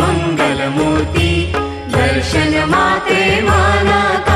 मङ्गलमूर्ति दर्शनमात्रे मानाता।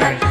like